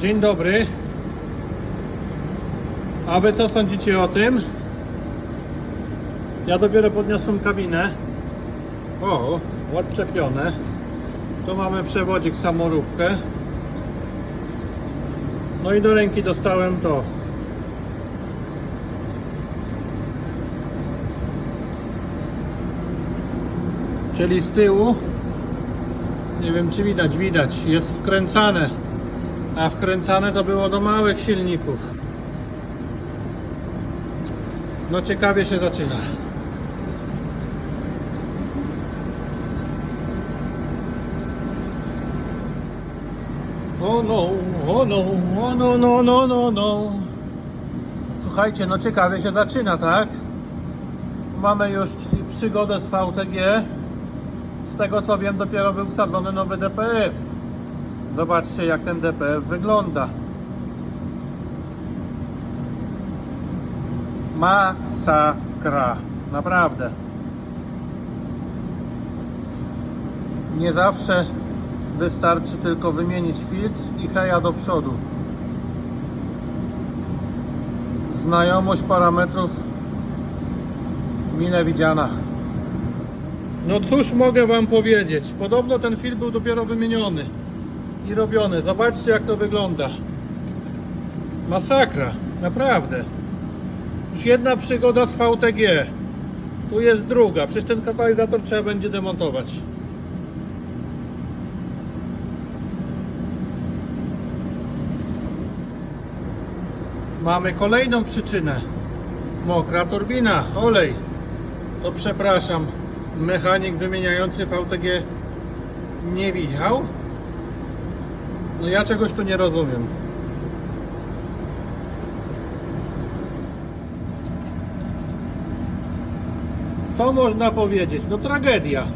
Dzień dobry. A wy co sądzicie o tym? Ja dopiero podniosłem kabinę. O, odczepione. Tu mamy przewodzik samoróbkę. No i do ręki dostałem to. Czyli z tyłu nie wiem czy widać, widać, jest wkręcane. A wkręcane to było do małych silników. No ciekawie się zaczyna. O no, o no, o no, no, no, no, no. Słuchajcie, no ciekawie się zaczyna, tak? Mamy już przygodę z VTG. Z tego co wiem, dopiero był wsadzony nowy DPF. Zobaczcie, jak ten DPF wygląda. Masakra. Naprawdę. Nie zawsze wystarczy tylko wymienić filtr i heja do przodu. Znajomość parametrów mile widziana. No cóż mogę wam powiedzieć? Podobno ten film był dopiero wymieniony i robiony. Zobaczcie jak to wygląda. Masakra, naprawdę. Już jedna przygoda z VTG. Tu jest druga. Przecież ten katalizator trzeba będzie demontować. Mamy kolejną przyczynę. Mokra turbina, olej. To przepraszam, mechanik wymieniający VTG nie widział? No ja czegoś tu nie rozumiem. Co można powiedzieć? No tragedia.